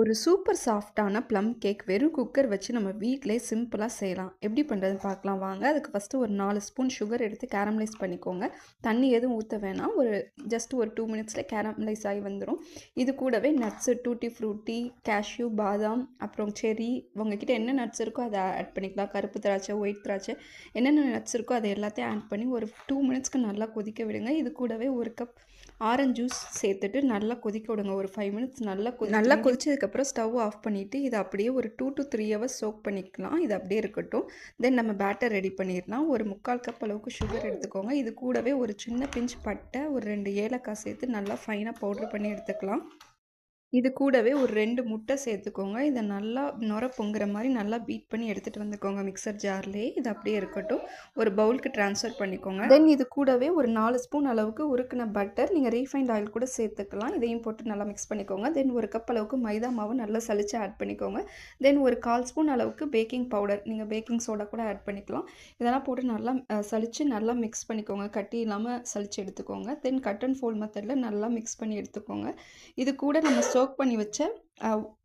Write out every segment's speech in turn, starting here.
ஒரு சூப்பர் சாஃப்ட்டான plum cake வெறும் குக்கர் வச்சு நம்ம வீட்டிலே சிம்பிளாக செய்யலாம். எப்படி பண்ணுறதுன்னு பார்க்கலாம். வாங்க அதுக்கு ஃபஸ்ட்டு ஒரு நாலு ஸ்பூன் சுகர் எடுத்து கேரமலைஸ் பண்ணிக்கோங்க. தண்ணி எதுவும் ஊற்ற வேணாம். ஒரு ஜஸ்ட் ஒரு டூ மினிட்ஸில் கேரமலைஸ் ஆகி வந்துடும் இது கூடவே நட்ஸு டூட்டி ஃப்ரூட்டி கேஷ்யூ பாதாம் அப்புறம் செரி உங்ககிட்ட என்ன நட்ஸ் இருக்கோ அதை ஆட் பண்ணிக்கலாம். கருப்பு திராட்சை ஒயிட் திராட்சை என்னென்ன நட்ஸ் இருக்கோ அதை எல்லாத்தையும் ஆட் பண்ணி ஒரு டூ மினிட்ஸ்க்கு நல்லா கொதிக்க விடுங்க. இது கூடவே ஒரு கப் ஆரஞ்சு ஜூஸ் சேர்த்துட்டு நல்லா கொதிக்க விடுங்க. ஒரு ஃபைவ் மினிட்ஸ் நல்லா கொதி நல்லா அதுக்கப்புறம் ஸ்டவ் ஆஃப் பண்ணிவிட்டு இதை அப்படியே ஒரு two to three hours soak பண்ணிக்கலாம். இது அப்படியே இருக்கட்டும். தென் நம்ம பேட்டர் ரெடி பண்ணிடலாம். ஒரு முக்கால் கப் அளவுக்கு சுகர் எடுத்துக்கோங்க. இது கூடவே ஒரு சின்ன பிஞ்ச் பட்டை ஒரு ரெண்டு ஏலக்காய் சேர்த்து நல்லா ஃபைனாக பவுட்ரு பண்ணி எடுத்துக்கலாம். இது கூடவே ஒரு ரெண்டு முட்டை சேர்த்துக்கோங்க. இதை நல்லா நுர பொங்குற மாதிரி நல்லா பீட் பண்ணி எடுத்துகிட்டு வந்துக்கோங்க மிக்சர் ஜார்லேயே இது அப்படியே இருக்கட்டும். ஒரு பவுலுக்கு ட்ரான்ஸ்ஃபர் பண்ணிக்கோங்க. தென் இது கூடவே ஒரு நாலு ஸ்பூன் அளவுக்கு உருக்கின பட்டர் நீங்கள் ரீஃபைண்ட் ஆயில் கூட சேர்த்துக்கலாம். இதையும் போட்டு நல்லா மிக்ஸ் பண்ணிக்கோங்க. தென் ஒரு கப் அளவுக்கு மைதா மாவு நல்லா சளிச்சு ஆட் பண்ணிக்கோங்க. தென் ஒரு கால் ஸ்பூன் அளவுக்கு பேக்கிங் பவுடர் நீங்கள் பேக்கிங் சோடா கூட ஆட் பண்ணிக்கலாம். இதெல்லாம் போட்டு நல்லா சளிச்சு நல்லா மிக்ஸ் பண்ணிக்கோங்க. கட்டி இல்லாமல் சளிச்சு எடுத்துக்கோங்க. தென் கட் அண்ட் ஃபோல் மெத்தடில் நல்லா மிக்ஸ் பண்ணி எடுத்துக்கோங்க. இது கூட நம்ம சோக் பண்ணி வச்ச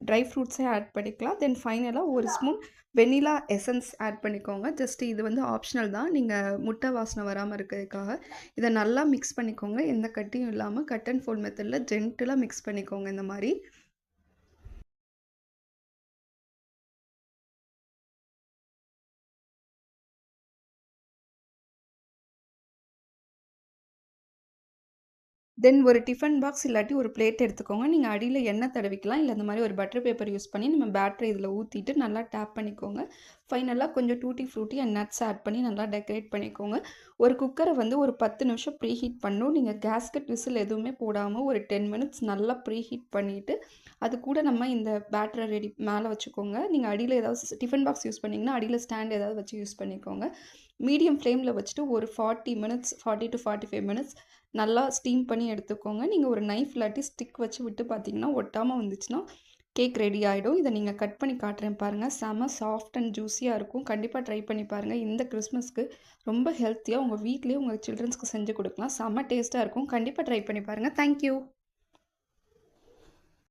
ட்ரை ஃப்ரூட்ஸே ஆட் பண்ணிக்கலாம். தென் ஃபைனலாக ஒரு ஸ்பூன் வெனிலா எசன்ஸ் ஆட் பண்ணிக்கோங்க. ஜஸ்ட் இது வந்து ஆப்ஷனல் தான். நீங்கள் முட்டை வாசனை வராமல் இருக்கிறதுக்காக. இதை நல்லா மிக்ஸ் பண்ணிக்கோங்க. எந்த கட்டியும் இல்லாமல் கட் அண்ட் ஃபோல் மெத்தடில் ஜென்டிலாக மிக்ஸ் பண்ணிக்கோங்க இந்த மாதிரி. தென் ஒரு டிஃபன் பாக்ஸ் இல்லாட்டி ஒரு பிளேட் எடுத்துக்கோங்க. நீங்கள் அடியில் எண்ணெய் தடவிக்கலாம். இல்லை இந்த மாதிரி ஒரு பட்டர் பேப்பர் யூஸ் பண்ணி நம்ம பேட்டரி இதில் ஊற்றிட்டு நல்லா டேப் பண்ணிக்கோங்க. ஃபைனலாக கொஞ்சம் tutti frutti and nuts add பண்ணி நல்லா டெக்கரேட் பண்ணிக்கோங்க. ஒரு குக்கரை வந்து ஒரு பத்து நிமிஷம் ப்ரீ ஹீட் பண்ணணும் நீங்கள் கேஸ்கட் விசில் எதுவுமே போடாமல் ஒரு டென் மினிட்ஸ் நல்லா ப்ரீ ஹீட் பண்ணிவிட்டு அது கூட நம்ம இந்த பேட்டரை ரெடி மேலே வச்சுக்கோங்க. நீங்கள் அடியில் ஏதாவது டிஃபன் பாக்ஸ் யூஸ் பண்ணிங்கன்னா அடியில் ஸ்டாண்ட் ஏதாவது வச்சு யூஸ் பண்ணிக்கோங்க. மீடியம் ஃப்ளேமில் வச்சுட்டு ஒரு forty minutes forty to forty five minutes நல்லா ஸ்டீம் பண்ணி எடுத்துக்கோங்க. நீங்கள் ஒரு நைஃப் இல்லாட்டி ஸ்டிக் வச்சு விட்டு பார்த்தீங்கன்னா ஒட்டாமல் வந்துச்சுன்னா கேக் ரெடி ஆகிடும் இதை நீங்கள் கட் பண்ணி காட்டுறேன் பாருங்கள் செம சாஃப்ட் அண்ட் ஜூஸியாக இருக்கும். கண்டிப்பாக ட்ரை பண்ணி பாருங்கள் இந்த கிறிஸ்மஸ்க்கு ரொம்ப ஹெல்த்தியாக உங்கள் வீட்லேயே உங்கள் சில்ட்ரன்ஸ்க்கு செஞ்சு கொடுக்கலாம். செம டேஸ்ட்டாக இருக்கும். கண்டிப்பாக ட்ரை பண்ணி பாருங்கள் தேங்க்யூ